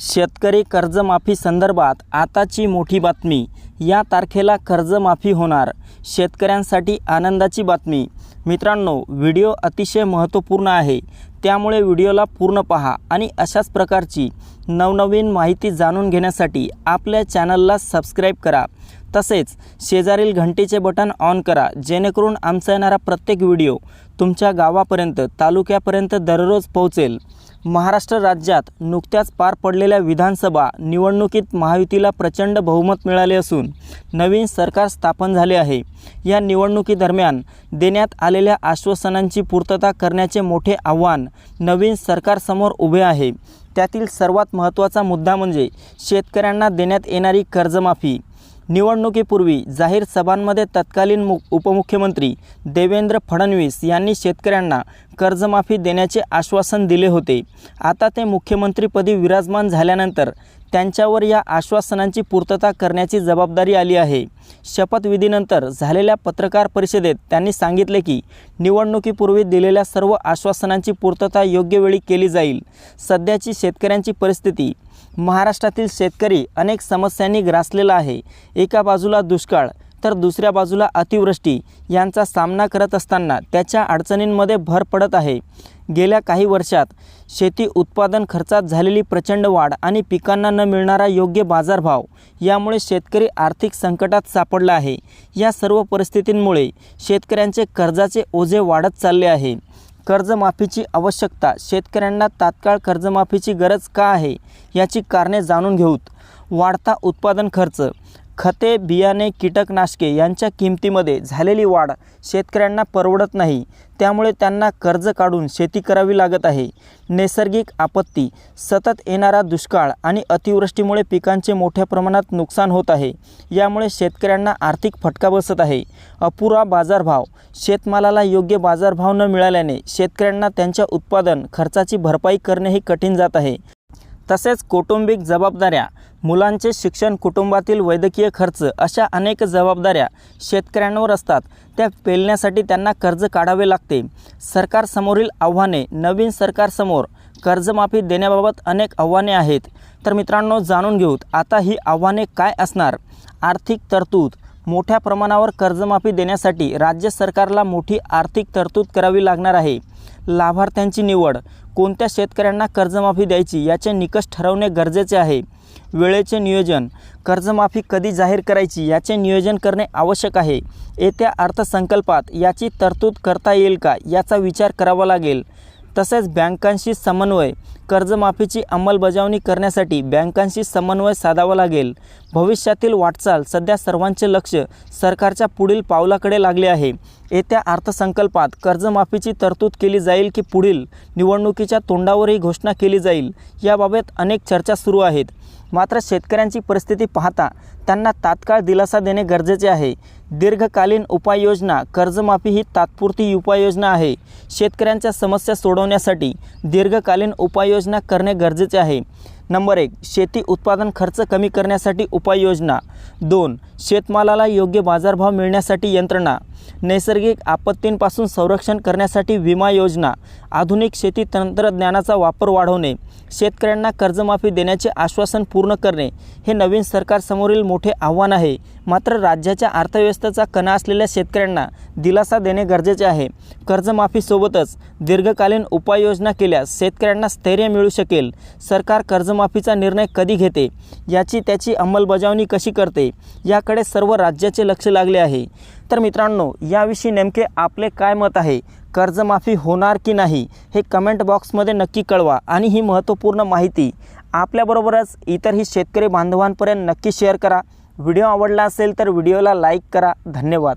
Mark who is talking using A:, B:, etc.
A: शेतकरी कर्जमाफी संदर्भात आताची मोठी बातमी. या तारखेला कर्जमाफी होणार. शेतकऱ्यांसाठी आनंदाची बातमी. मित्रांनो व्हिडिओ अतिशय महत्त्वपूर्ण आहे. त्यामुळे व्हिडिओला पूर्ण पहा आणि अशाच प्रकारची नवनवीन माहिती जाणून घेण्यासाठी आपल्या चॅनलला सबस्क्राईब करा. तसेच शेजारील घंटीचे बटन ऑन करा जेणेकरून आमचा येणारा प्रत्येक व्हिडिओ तुमच्या गावापर्यंत तालुक्यापर्यंत दररोज पोहोचेल. महाराष्ट्र राज्यात नुकत्याच पार पडलेल्या विधानसभा निवडणुकीत महायुतीला प्रचंड बहुमत मिळाले असून नवीन सरकार स्थापन झाले आहे. या निवडणुकीदरम्यान देण्यात आलेल्या आश्वासनांची पूर्तता करण्याचे मोठे आव्हान नवीन सरकारसमोर उभे आहे. त्यातील सर्वात महत्त्वाचा मुद्दा म्हणजे शेतकऱ्यांना देण्यात येणारी कर्जमाफी. निवडणुकीपूर्वी जाहीर सभांमध्ये तत्कालीन मु उपमुख्यमंत्री देवेंद्र फडणवीस यांनी शेतकऱ्यांना कर्जमाफी देण्याचे आश्वासन दिले होते. आता ते मुख्यमंत्रीपदी विराजमान झाल्यानंतर त्यांच्यावर या आश्वासनांची पूर्तता करण्याची जबाबदारी आली आहे. शपथविधीनंतर झालेल्या पत्रकार परिषदेत त्यांनी सांगितले की निवडणुकीपूर्वी दिलेल्या सर्व आश्वासनांची पूर्तता योग्य वेळी केली जाईल. सध्याची शेतकऱ्यांची परिस्थिती महाराष्ट्रातील शेतकरी अनेक समस्यांनी ग्रासलेला आहे. एका बाजूला दुष्काळ तर दुसऱ्या बाजूला अतिवृष्टी यांचा सामना करत असताना त्याच्या अडचणींमध्ये भर पडत आहे. गेल्या काही वर्षात शेती उत्पादन खर्चात झालेली प्रचंड वाढ आणि पिकांना न मिळणारा योग्य बाजारभाव यामुळे शेतकरी आर्थिक संकटात सापडला आहे. या सर्व परिस्थितींमुळे शेतकऱ्यांचे कर्जाचे ओझे वाढत चालले आहे. कर्जमाफीची आवश्यकता. शेतकऱ्यांना तात्काळ कर्जमाफीची गरज का आहे? याची कारणे जाणून घेऊत. वाढता उत्पादन खर्च. खते बियाणे कीटकनाशके यांच्या किमतीमध्ये झालेली वाढ शेतकऱ्यांना परवडत नाही. त्यामुळे त्यांना कर्ज काढून शेती करावी लागत आहे. नैसर्गिक आपत्ती सतत येणारा दुष्काळ आणि अतिवृष्टीमुळे पिकांचे मोठ्या प्रमाणात नुकसान होत आहे. यामुळे शेतकऱ्यांना आर्थिक फटका बसत आहे. अपुरा बाजारभाव शेतमालाला योग्य बाजारभाव न मिळाल्याने शेतकऱ्यांना त्यांच्या उत्पादन खर्चाची भरपाई करणेही कठीण जात आहे. तसेच कौटुंबिक जबाबदाऱ्या मुलांचे शिक्षण कुटुंबातील वैद्यकीय खर्च अशा अनेक जबाबदाऱ्या शेतकऱ्यांवर असतात. त्या पेलण्यासाठी त्यांना कर्ज काढावे लागते. सरकारसमोरील आव्हाने नवीन सरकारसमोर कर्जमाफी देण्याबाबत अनेक आव्हाने आहेत. तर मित्रांनो जाणून घेऊत आता ही आव्हाने काय असणार? आर्थिक तरतूद मोठ्या प्रमाणावर कर्जमाफी देण्यासाठी राज्य सरकारला मोठी आर्थिक तरतूद करावी लागणार आहे. लाभार्थ्यांची निवड कोणत्या शेतकऱ्यांना कर्जमाफी द्यायची याचे निकष ठरवणे गरजेचे आहे. वेळेचे नियोजन. कर्जमाफी कधी जाहीर करायची याचे नियोजन करणे आवश्यक आहे. येत्या अर्थसंकल्पात याची तरतूद करता येईल का याचा विचार करावा लागेल. तसेच बँकांशी समन्वय कर्जमाफीची अंमलबजावणी करण्यासाठी बँकांशी समन्वय साधावा लागेल. भविष्यातील वाटचाल सध्या सर्वांचे लक्ष सरकारच्या पुढील पावलाकडे लागले आहे. येत्या अर्थसंकल्पात कर्जमाफीची तरतूद केली जाईल की पुढील निवडणुकीच्या तोंडावरही घोषणा केली जाईल याबाबत अनेक चर्चा सुरू आहेत. मात्र शेतकऱ्यांची परिस्थिती पाहता त्यांना तात्काळ दिलासा देणे गरजेचे आहे. दीर्घकालीन उपाययोजना कर्जमाफी ही तात्पुरती उपाययोजना आहे. शेतकऱ्यांच्या समस्या सोडवण्यासाठी दीर्घकालीन उपाययोजना करणे गरजेचे आहे. नंबर एक शेती उत्पादन खर्च कमी करण्यासाठी उपाययोजना. दोन शेतमालाला योग्य बाजारभाव मिळण्यासाठी यंत्रणा. नैसर्गिक आपत्तींपासून संरक्षण करण्यासाठी विमा योजना. आधुनिक शेती तंत्रज्ञानाचा वापर वाढवणे. शेतकऱ्यांना कर्जमाफी देण्याचे आश्वासन पूर्ण करणे. हे नवीन सरकारसमोरील मोठे आव्हान आहे. मात्र राज्याच्या अर्थव्यवस्थेचा कणा असलेल्या शेतकऱ्यांना दिलासा देणे गरजेचे आहे. कर्जमाफीसोबतच दीर्घकालीन उपाययोजना केल्यास शेतकऱ्यांना स्थैर्य मिळू शकेल. सरकार कर्जमाफीचा निर्णय कधी घेते? याची त्याची अंमलबजावणी कशी करते? याकडे सर्व राज्याचे लक्ष लागले आहे. तर मित्रांनो याविषयी नेमके आपले काय मत आहे? कर्जमाफी होणार की नाही? हे कमेंट बॉक्समध्ये नक्की कळवा आणि ही महत्त्वपूर्ण माहिती आपल्याबरोबरच इतरही शेतकरी बांधवांपर्यंत नक्की शेअर करा. व्हिडिओ आवडला असेल तर व्हिडिओला लाईक करा. धन्यवाद.